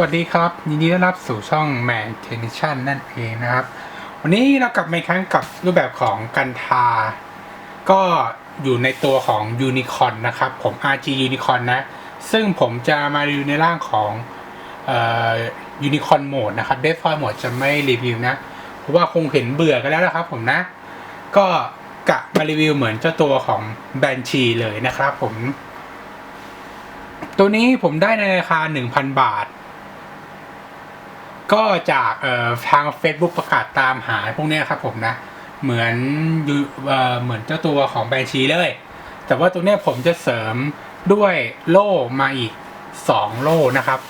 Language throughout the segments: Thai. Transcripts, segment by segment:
วัสดีครับ ยินดีต้อนรับสู่ช่อง Man t e n s i o n นั่นเองนะครับ วันนี้เรากลับมาอีกครั้งกับรูปแบบของกันทา ก็อยู่ในตัวของ Unicorn นะครับ ผม RG Unicorn นะ ซึ่งผมจะมารีวิวในร่างของเอ่อ Unicorn Mode นะครับ d e f o y Mode จะไม่รีวิวนะ เพราะว่าคงเห็นเบื่อกันแล้วนะครับผมนะ ก็กะมารีวิวเหมือนเจ้าตัวของ Banshee เลยนะครับผม ตัวนี้ผมได้ในราคา 1,000 บาท ก็จากทาง Facebook ประกาศตามหาพวกนี้ครับผมนะ เหมือนเหมือนเจ้าตัวของแบนชีเลย แต่ว่าตัวนี้ผมจะเสริมด้วยโล่มาอีก 2 โล่นะครับ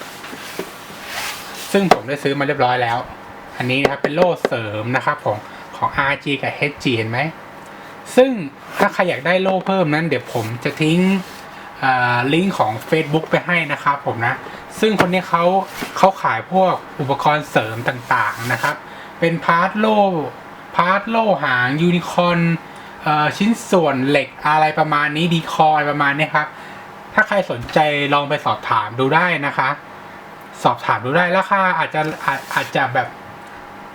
ซึ่งผมได้ซื้อมาเรียบร้อยแล้ว อันนี้นะครับเป็นโล่เสริมนะครับของของ RG กับ HG เห็นไหม ซึ่งถ้าใครอยากได้โล่เพิ่มนั้น เดี๋ยวผมจะทิ้งลิงก์ของ Facebook ไปให้นะครับผมนะ ซึ่งคนนี้เขาเขาขายพวกอุปกรณ์เสริมต่างๆนะครับ เป็นพาร์ทโล่พาร์ทโล่หางยูนิคอนชิ้นส่วนเหล็กอะไรประมาณนี้ดีคอยประมาณนี้ครับ ถ้าใครสนใจลองไปสอบถามดูได้นะคะ สอบถามดูได้ราคาอาจจะอาอาจจะแบบ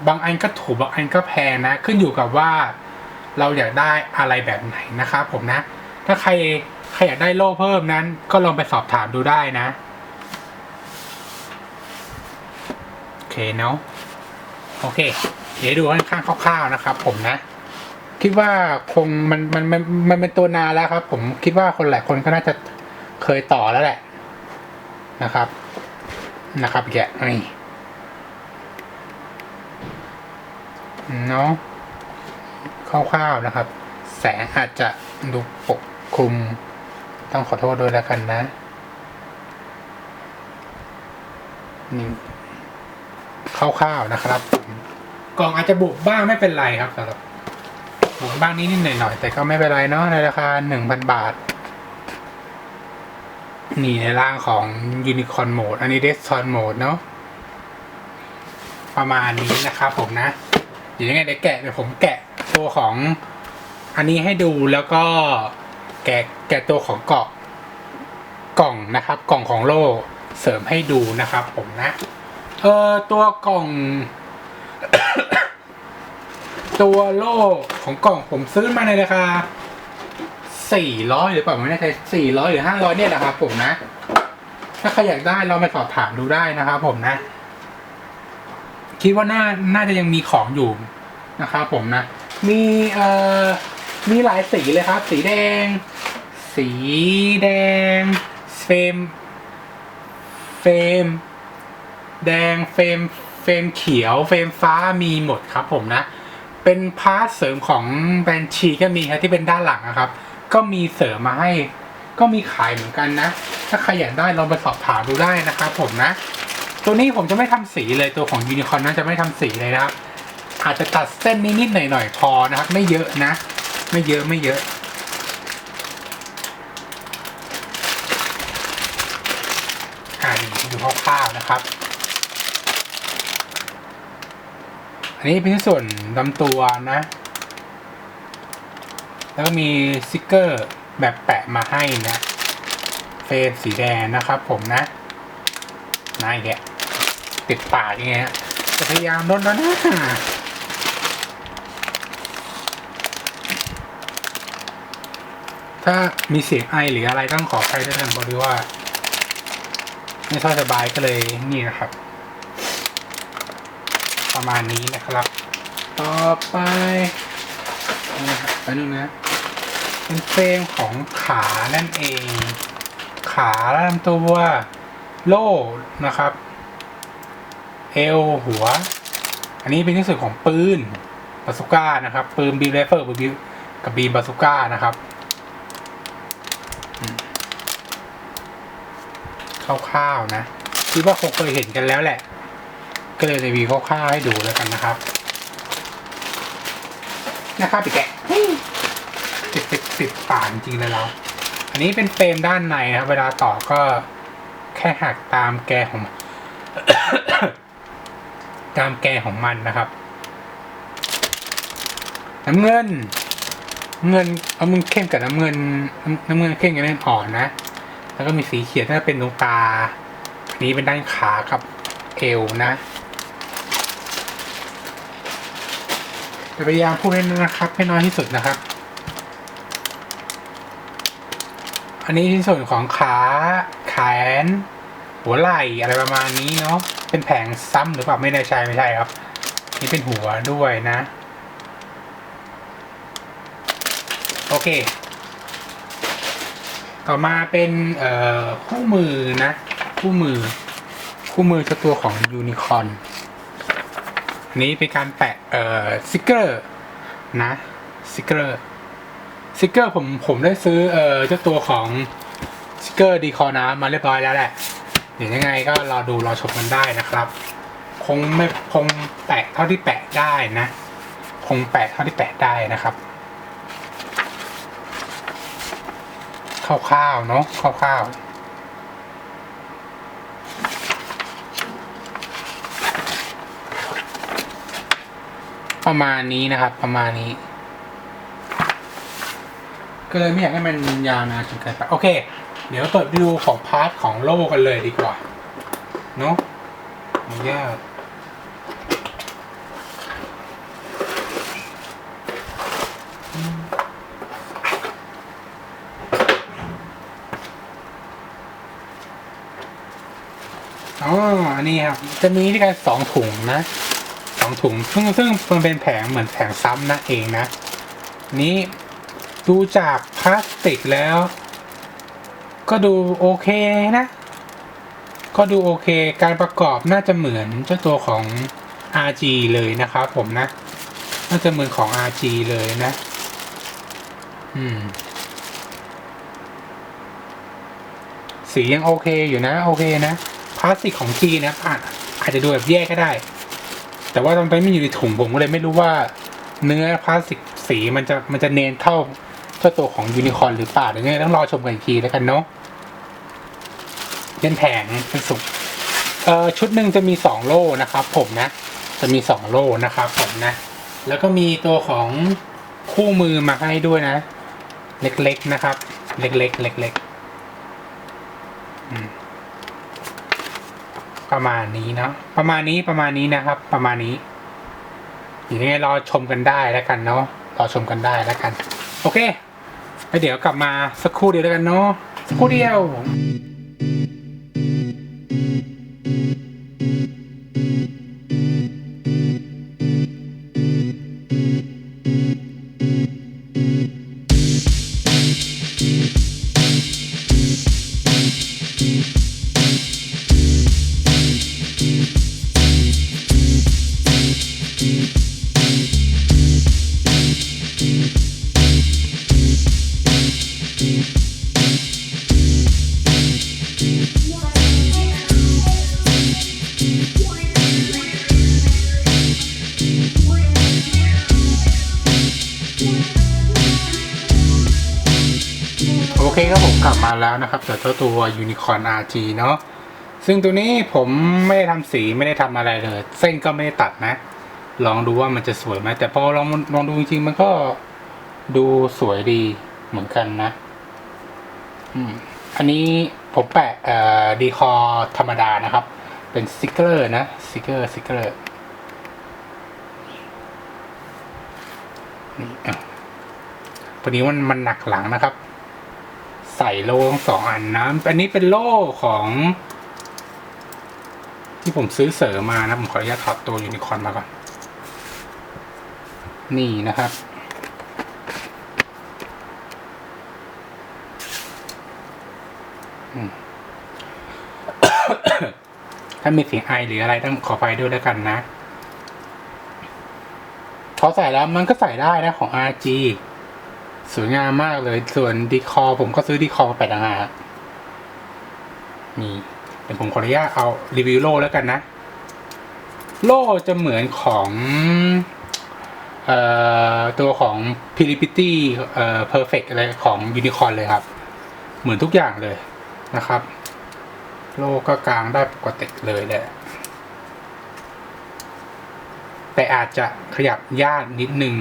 บางอันก็ถูกบางอันก็แพงนะ ขึ้นอยู่กับว่าเราอยากได้อะไรแบบไหนนะครับผมนะ ถ้าใครใครอยากได้โล่เพิ่มนั้น ก็ลองไปสอบถามดูได้นะ โอ เคเนาะโอเค เดี๋ยวดูค่อนข้างคร่าวๆนะครับ ผมนะ คิดว่าคงมันมันมันมันเป็นตัวนานแล้วครับ ผมคิดว่าคนหลายคนก็น่าจะเคยต่อแล้วแหละนะครับ นะครับแกนี่เนาะคร่าวๆนะครับ แสงอาจจะดูปกคลุม ต้องขอโทษด้วยแล้วกันนะนี่ คร่าวๆนะครับ กล่องอาจจะบุบบ้างไม่เป็นไรครับสำหรับบุบบ้างนิดๆหน่อยๆแต่ก็ไม่เป็นไรเนาะในราคาหนึ่งพันบาท นี่ในร่างของ Unicorn Mode อันนี้ d e s t o n Mode เนาะประมาณนี้นะครับผมนะเดี๋ยวยังไงเดี๋ยวแกะเดี๋ยวผมแกะตัวของอันนี้ให้ดูแล้วก็แกะแกะตัวของเกาะกล่องนะครับ กล่องของโล่เสริมให้ดูนะครับผมนะ เออตัวกล่อง ตัวโล่ของกล่องผมซื้อมาในราคาสี่ร้อยหรือเปล่าไม่แน่ใจสี่ร้อยหรือห้าร้อยเนี่ยนะครับผมนะ ถ้าใครอยากได้เราไปสอบถามดูได้นะครับผมนะ คิดว่าน่าน่าจะยังมีของอยู่นะครับผมนะ มีเอ่อมีหลายสีเลยครับ สีแดง สีแดงเฟรมเฟรม แดงเฟรมเฟรมเขียว เฟรมฟ้ามีหมดครับผมนะ เป็นพาร์ทเสริมของแบรนด์ชีก็มีครับที่เป็นด้านหลังนะครับ ก็มีเสริมมาให้ก็มีขายเหมือนกันนะ ถ้าใครอยากได้ลองไปสอบถามดูได้นะครับผมนะ ตัวนี้ผมจะไม่ทำสีเลยตัวของยูนิคอร์นนั้นจะไม่ทำสีเลยนะครับ อาจจะตัดเส้นนิดๆหน่อยๆพอนะครับ ไม่เยอะนะ ไม่เยอะไม่เยอะอ่านี่ดูคร่าวๆนะครับ อันนี้เป็นส่วนลำตัวนะ แล้วก็มีสติกเกอร์แบบแปะมาให้นะ เฟรมสีแดงนะครับผมนะนายแกติดปากย่างเงี้ยจะพยายามลดแล้วนะถ้ามีเสียงไอหรืออะไรต้องขอใครด้วยกันบอกด้วยว่า ไม่ค่อยสบายก็เลยนี่นะครับ ประมาณนี้นะครับ ต่อไปนะครับไปนู่นนะเป็นเฟรมของขานั่นเอง ขาลำตัวโล่นะครับ เอวหัว อันนี้เป็นที่สุดของปืนบาสุก้านะครับ ปืนบีมไรเฟิลบีมกับบีมบาสุก้านะครับอืมคร่าวๆนะคิดว่าคงเคยเห็นกันแล้วแหละ ก็เลยรีวิวคร่าวๆให้ดูแล้วกันนะครับ นะครับพี่แกะติดติดติดป่านจริงเลยเรา อันนี้เป็นเฟรมด้านในนะครับเวลาต่อก็แค่หักตามแกของ ตามแกของมันนะครับน้ำเงิน เงินเอามึงเข้มกับน้ำเงิน น้ำน้ำเงินเข้มกับน้ำเงินอ่อนนะ แล้วก็มีสีเขียวถ้าเป็นดวงตาอันนี้เป็นด้านขากับเอวนะ จะพยายามพูดให้นะครับ ให้น้อยที่สุดนะครับ อันนี้ที่ส่วนของขาแขน หัวไหล่อะไรประมาณนี้เนาะเป็นแผงซ้ำหรือเปล่าไม่แน่ใจไม่ใช่ครับ นี่เป็นหัวด้วยนะ โอเค ต่อมาเป็นเอ่อคู่มือนะ คู่มือ คู่มือเจ้าตัวของยูนิคอน นี้เป็นการแปะเอ่อสติกเกอร์นะสติกเกอร์สติกเกอร์ผมผมได้ซื้อเอ่อเจ้าตัวของสติกเกอร์ดีคอน้ำมาเรียบร้อยแล้วแหละเดี๋ยวยังไงก็รอดูรอชมกันได้นะครับ คงไม่คงแปะเท่าที่แปะได้นะ คงแปะเท่าที่แปะได้นะครับคร่าวๆเนาะคร่าวๆ ประมาณนี้นะครับ ประมาณนี้ ก็เลยไม่อยากให้มันยาวนานจนเกินไปโอเค เดี๋ยวเปิดดูของพาร์ทของโลกันเลยดีกว่าเนาะไม่ยากอ๋ออันนี้ครับ จะมีที่กันสองถุงนะ องถุง ซึ่งซึ่งมันเป็นแผงเหมือนแผงซ้ำน่ะเองนะ นี้ดูจากพลาสติกแล้ว ก็ดูโอเคนะ ก็ดูโอเค การประกอบน่าจะเหมือนเจ้าตัวของ RG เลยนะครับผมนะ น่าจะเหมือนของ RG เลยนะ อืม สียังโอเคอยู่นะ โอเคนะพลาสติกของจีนะอาจอาจจะดูแบบแย่ก็ได้ แต่ว่าตอนไปไม่อยู่ในถุงผมก็เลยไม่รู้ว่า เนื้อพลาสติกสีมันจะมันจะเนนเท่าเจ้าตัวของยูนิคอร์นหรือเปล่าเดี๋ยวยังไงต้องรอชมกันอีกทีแล้วกันเนาะเป็นแผงเป็นสุกเอ่อชุดหนึ่งจะมีสองโล่นะครับ ผมนะ จะมีสองโล่นะครับผมนะ แล้วก็มีตัวของคู่มือมาให้ด้วยนะ เล็กๆนะครับ เล็กๆเล็กๆอืม ประมาณนี้เนาะประมาณนี้ประมาณนี้นะครับ ประมาณนี้อย่างนี้รอชมกันได้แล้วกันเนาะรอชมกันได้แล้วกัน โอเคแล้วเดี๋ยวกลับมาสักครู่เดียวแล้วกันเนาะสักครู่เดียว มาแล้วนะครับจากเจ้าตัว Unicorn RG เนาะซึ่งตัวนี้ผมไม่ได้ทำสีไม่ได้ทำอะไรเลย เส้นก็ไม่ได้ตัดนะ ลองดูว่ามันจะสวยไหมแต่พอลองลองดูจริงๆมันก็ดูสวยดีเหมือนกันนะอันนี้ผมแปะดีคอธรรมดานะครับ เป็นสติกเกอร์นะสติกเกอร์สติกเกอร์นี่อะพอดีมันมันหนักหลังนะครับ ใส่โล่ทั้งสองอันนะอันนี้เป็นโล่ของ ที่ผมซื้อเสริมมานะ ผมขออนุญาตถอดตัวยูนิคอร์นมาก่อน นี่นะครับ ถ้ามีเสียงไอหรืออะไรต้องขอไฟด้วยแล้วกันนะพอใส่แล้วมันก็ใส่ได้นะของ RG สวยงามมากเลย ส่วนดีคอผมก็ซื้อดีคอแปดต่างานี่เดี๋ยวผมขออนุญาตเอารีวิวโล่แล้วกันนะ โล่จะเหมือนของออตัวของ p r i p i t y เอ่อ perfect อะไรของยูนิคอร์เลยครับ เหมือนทุกอย่างเลยนะครับ โล่ก็กลางได้ปกติเลยแหละ แต่อาจจะขยับยากนิดนึง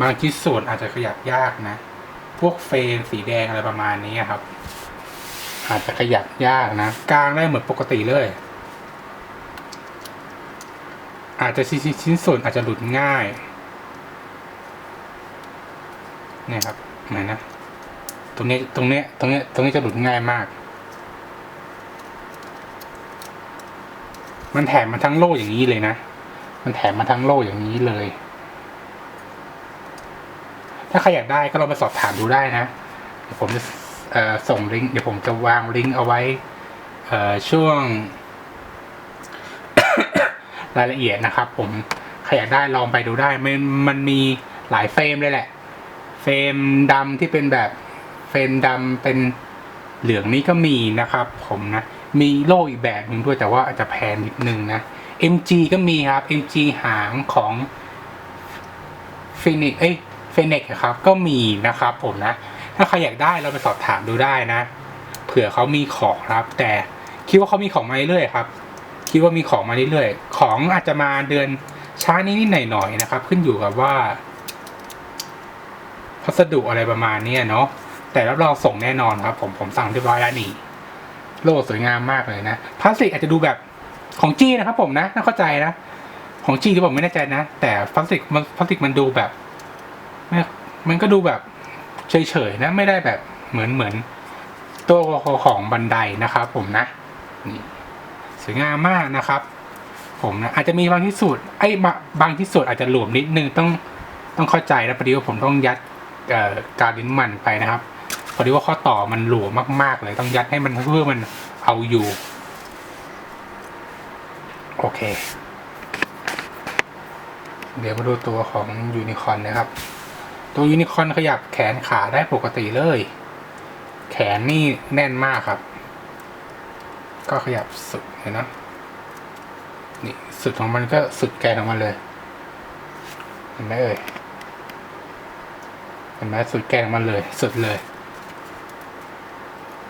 บางชิ้นส่วนอาจจะขยับยากนะ พวกเฟรมสีแดงอะไรประมาณนี้ครับ อาจจะขยับยากนะกลางได้เหมือนปกติเลย อาจจะชิ้นชิ้นส่วนอาจจะหลุดง่ายเนี่ยครับไหนนะตรงนี้ตรงนี้ตรงนี้ตรงนี้จะหลุดง่ายมาก มันแถมมาทั้งโล่อย่างนี้เลยนะ มันแถมมาทั้งโล่อย่างนี้เลย ถ้าใครอยากได้ก็ลองไปสอบถามดูได้นะ เดี๋ยวผมจะส่งลิงก์เดี๋ยวผมจะวางลิงก์เอาไว้ช่วง รายละเอียดนะครับ ผมใครอยากได้ลองไปดูได้ มันมันมีหลายเฟรมเลยแหละ เฟรมดำที่เป็นแบบเฟรมดำเป็นเหลืองนี้ก็มีนะครับ ผมนะ มีโล่อีกแบบหนึ่งด้วยแต่ว่าอาจจะแพงนิดนึงนะ MG ก็มีครับ MG หางของ Phoenix เอ้ย Phoenix อะครับก็มีนะครับผมนะ ถ้าใครอยากได้เราไปสอบถามดูได้นะ เผื่อเขามีของครับ แต่คิดว่าเขามีของมาเรื่อยครับ คิดว่ามีของมาเรื่อยของอาจจะมาเดือนช้านิดๆหน่อยๆนะครับ ขึ้นอยู่กับว่าพัสดุอะไรประมาณนี้เนาะแต่รับรองส่งแน่นอนครับ ผมผมสั่งเรียบร้อยแล้วนี่โลสวยงามมากเลยนะพลาสติกอาจจะดูแบบของจีนะครับ ผมนะน่าเข้าใจนะ ของจีที่ผมไม่แน่ใจนะ แต่พลาสติกมันพลาสติกมันดูแบบ ม่มันก็ดูแบบเฉยๆนะไม่ได้แบบเหมือนเหมือนตัวของบันไดนะครับผมนะนี่สวยงามมากนะครับ ผมนะอาจจะมีบางที่สุดไอ้บะบางที่สุดอาจจะหลวมนิดนึงต้องต้องเข้าใจนะพอดีว่าผมต้องยัดการลิ้นมันไปนะครับพอดีว่าข้อต่อมันหลวมมาก ๆ เลยต้องยัดให้มันเพื่อมันเอาอยู่ โอเค เดี๋ยวมาดูตัวของยูนิคอร์นนะครับ ตัวยูนิคอนขยับแขนขาได้ปกติเลย แขนนี่แน่นมากครับ ก็ขยับสุดเห็นนะนี่สุดของมันก็สุดแกนของมันเลยเห็นไหมเอ่ยเห็นไหมสุดแกนของมันเลย สุดเลย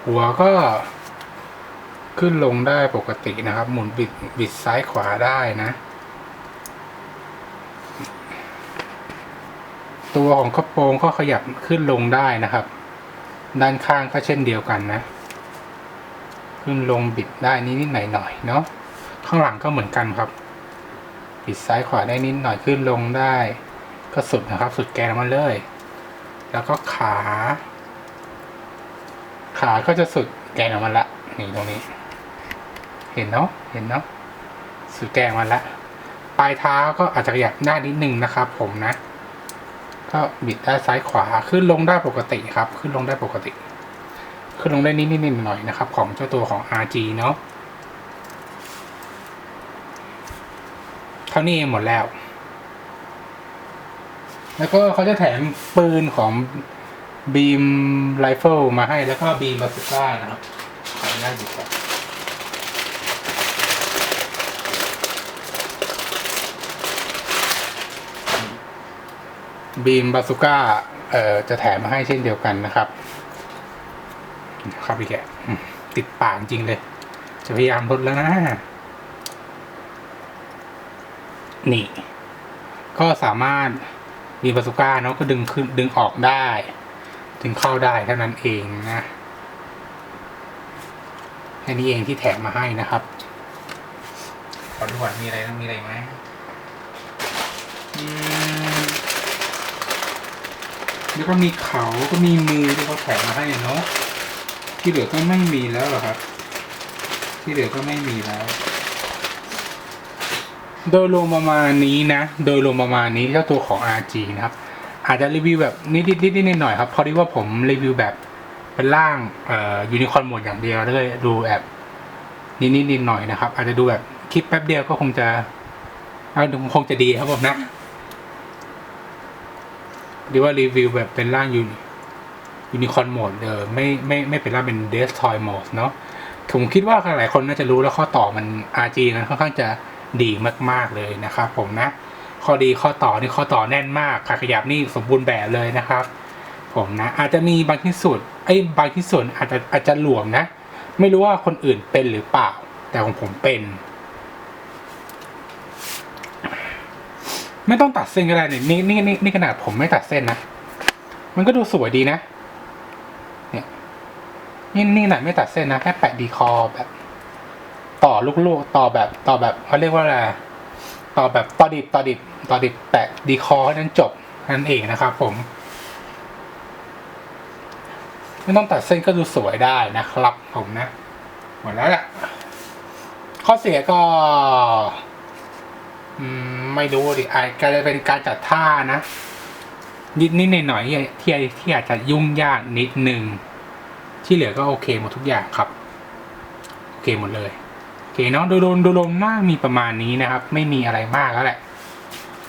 หัวก็ขึ้นลงได้ปกตินะครับ หมุนบิดบิดซ้ายขวาได้นะ ตัวของกระโปรงก็ขยับขึ้นลงได้นะครับ ด้านข้างก็เช่นเดียวกันนะ ขึ้นลงบิดได้นิดๆหน่อยๆเนาะข้างหลังก็เหมือนกันครับ บิดซ้ายขวาได้นิดหน่อยขึ้นลงได้ ก็สุดนะครับ สุดแกนมันเลย แล้วก็ขา ขาก็จะสุดแกนออกมาละ นี่ตรงนี้ เห็นเนาะเห็นเนาะสุดแกนมันละปลายเท้าก็อาจจะขยับหน้านิดนึงนะครับผมนะ ก็บิดได้ซ้ายขวาขึ้นลงได้ปกติครับ ขึ้นลงได้ปกติ ขึ้นลงได้นิดนิดหน่อยๆนะครับ ของเจ้าตัวของ RG เนาะเท่านี้หมดแล้ว แล้วก็เขาจะแถมปืนของบีมไรเฟิลมาให้แล้วก็บีมบาสุก้านะครับขออนุญาตหยิบก่อน บีมบาสุก้าเอ่อจะแถมมาให้เช่นเดียวกันนะครับครับพี่แกติดปากจริงเลย จะพยายามลดแล้วนะ นี่ ก็สามารถมีบาสุก้าเนาะก็ดึงขึ้นดึงออกได้ถึงเข้าได้เท่านั้นเองนะแค่นี้เองที่แถมมาให้นะครับขอดูก่อนมีอะไรมีอะไรไหม แล้วก็มีเขาก็มีมือที่เขาแถมมาให้เนาะที่เหลือก็ไม่มีแล้วหรอครับ ที่เหลือก็ไม่มีแล้ว โดยรวมประมาณนี้นะ โดยรวมประมาณนี้เจ้าตัวของ RG นะครับ อาจจะรีวิวแบบนิดๆนิดๆหน่อยๆครับเพราะที่ว่าผมรีวิวแบบเป็นร่างเอ่อยูนิคอร์นหมดอย่างเดียวเลยดูแบบนิดๆนิดหน่อยๆนะครับ อาจจะดูแบบคลิปแป๊บเดียวก็คงจะเอาคงจะดีครับผมนะ ดีว่ารีวิวแบบเป็นร่างยูนิยูนิคอร์นโหมดเออไม่ไม่ไม่เป็นร่างเป็นเดสทอยโหมดเนาะผมคิดว่าหลายคนน่าจะรู้แล้วข้อต่อมัน RG นั้นค่อนข้างจะดีมาก ๆเลยนะครับผมนะ ข้อดีข้อต่อนี่ข้อต่อแน่นมากขาขยับนี่สมบูรณ์แบบเลยนะครับ ผมนะ อาจจะมีบางที่สุดไอ้บางที่ส่วนอาจจะอาจจะหลวมนะ ไม่รู้ว่าคนอื่นเป็นหรือเปล่า แต่ของผมเป็น ไม่ต้องตัดเส้นก็ได้เนี่ยนี่นี่นี่ขนาดผมไม่ตัดเส้นนะ มันก็ดูสวยดีนะ เนี่ย นี่นี่ขนาดไม่ตัดเส้นนะ แค่แปะดีคอแบบ ต่อลูกๆต่อแบบต่อแบบเขาเรียกว่าอะไรต่อแบบต่อดิบต่อดิบต่อดิบแปะดีคอให้นั้นจบนั่นเองนะครับผม ไม่ต้องตัดเส้นก็ดูสวยได้นะครับ ผมนะ หมดแล้วแหละข้อเสียก็ อืม ไม่รู้ดิอาจจะเป็นการจัดท่านะ นิดนิดหน่อยๆที่ที่อาจจะยุ่งยากนิดนึงที่เหลือก็โอเคหมดทุกอย่างครับ โอเคหมดเลยโอเคเนาะโดยรวมโดยรวมน่ามีประมาณนี้นะครับ ไม่มีอะไรมากแล้วแหละ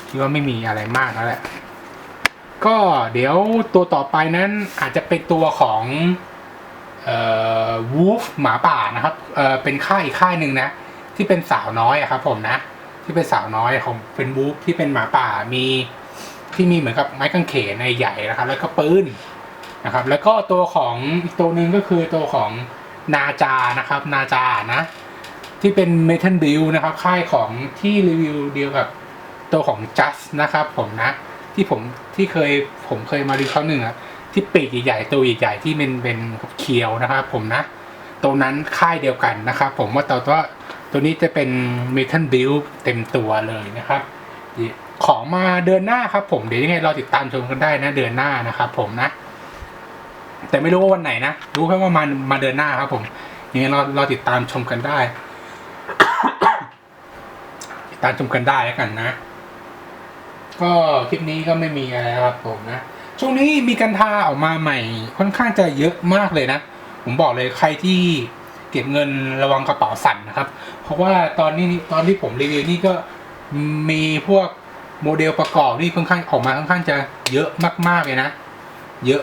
คิดว่าไม่มีอะไรมากแล้วแหละ ก็เดี๋ยวตัวต่อไปนั้นอาจจะเป็นตัวของเอ่อวูฟหมาป่านะครับเอ่อเป็นค่ายอีกค่ายหนึ่งนะ ที่เป็นสาวน้อยอะครับผมนะ ที่เป็นสาวน้อยของเป็นวูฟที่เป็นหมาป่ามีที่มีเหมือนกับไม้กางเขนในใหญ่นะครับ แล้วก็ปืนนะครับ แล้วก็ตัวของอีกตัวหนึ่งก็คือตัวของนาจานะครับ นาจานะที่เป็นเมทัลบิลนะครับ ค่ายของที่รีวิวเดียวกับตัวของ Just นะครับ ผมนะ ที่ผมที่เคยผมเคยมารีวิวครั้งหนึ่งอะที่ปีกใหญ่ๆตัวใหญ่ๆที่เป็นเป็นเคียวนะครับ ผมนะตัวนั้นค่ายเดียวกันนะครับ ผมว่าตัวตัว ตัวนี้จะเป็นเมทัลบิลเต็มตัวเลยนะครับของมาเดือนหน้าครับผมเดี๋ยวยังไงเราติดตามชมกันได้นะเดือนหน้านะครับผมนะ แต่ไม่รู้ว่าวันไหนนะ รู้แค่ว่ามามาเดือนหน้าครับผมยังไงเราเราติดตามชมกันได้ ติดตามชมกันได้แล้วกันนะ ก็คลิปนี้ก็ไม่มีอะไรครับผมนะช่วงนี้มีกันทาออกมาใหม่ค่อนข้างจะเยอะมากเลยนะ ผมบอกเลยใครที่ เก็บเงินระวังกระเป๋าสั่นนะครับ เพราะว่าตอนนี้ตอนที่ผมรีวิวนี่ก็มีพวกโมเดลประกอบนี่ค่อนข้างออกมาค่อนข้างจะเยอะมากๆเลยนะ เยอะ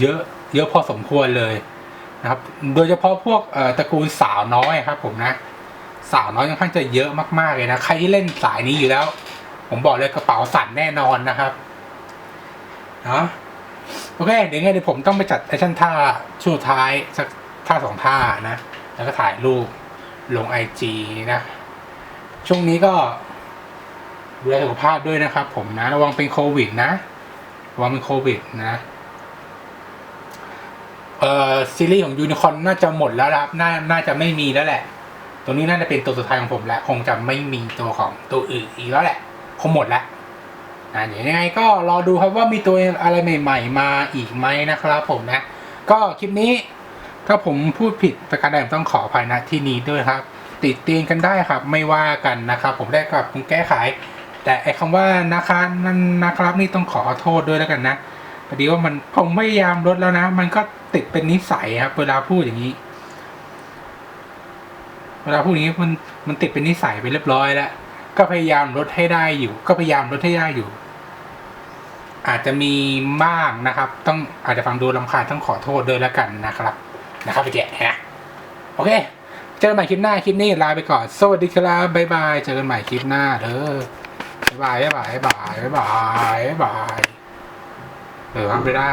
เยอะเยอะพอสมควรเลยนะครับ โดยเฉพาะพวกตระกูลสาวน้อยครับ ผมนะ สาวน้อยค่อนข้างจะเยอะมากๆเลยนะ ใครที่เล่นสายนี้อยู่แล้ว ผมบอกเลยกระเป๋าสั่นแน่นอนนะครับเนาะโอเคเดี๋ยวไงเดี๋ยวผมต้องไปจัดแอคชั่นท่าช่วงท้ายสักท่าสองท่านะ แล้วก็ถ่ายรูปลงไอจีนะ ช่วงนี้ก็ดูแลสุขภาพด้วยนะครับ ผมนะ ระวังเป็นโควิดนะ ระวังเป็นโควิดนะเอ่อซีรีส์ของยูนิคอนน่าจะหมดแล้วครับน่าน่าจะไม่มีแล้วแหละ ตัวนี้น่าจะเป็นตัวสุดท้ายของผมแล้ว คงจะไม่มีตัวของตัวอื่นอีกแล้วแหละ คงหมดแล้วนะเดี๋ยวยังไงก็รอดูครับว่ามีตัวอะไรใหม่ ๆ มาอีกไหมนะครับผมนะ ก็คลิปนี้ ถ้าผมพูดผิดประการใดผมต้องขออภัยนะที่นี้ด้วยครับ ติดเตียงกันได้ครับไม่ว่ากันนะครับ ผมได้กับผมแก้ไข แต่ไอ้คำว่านะคะนั่นนะครับนี่ต้องขอโทษด้วยแล้วกันนะพอดีว่ามันผมพยายามลดแล้วนะ มันก็ติดเป็นนิสัยครับเวลาพูดอย่างนี้ เวลาพูดอย่างนี้มันมันติดเป็นนิสัยไปเรียบร้อยแล้วก็พยายามลดให้ได้อยู่ ก็พยายามลดให้ได้อยู่ อาจจะมีมากนะครับ ต้องอาจจะฟังดูลำคาญต้องขอโทษด้วยแล้วกันนะครับ นะครับไปแกะนะโอเค เจอกันใหม่คลิปหน้าคลิปนี้ลาไปก่อน สวัสดีครับบ๊ายบายเจอกันใหม่คลิปหน้าเด้อบ๊ายบายบ๊ายบายบ๊ายบายบ๊ายบายเออทำไปได้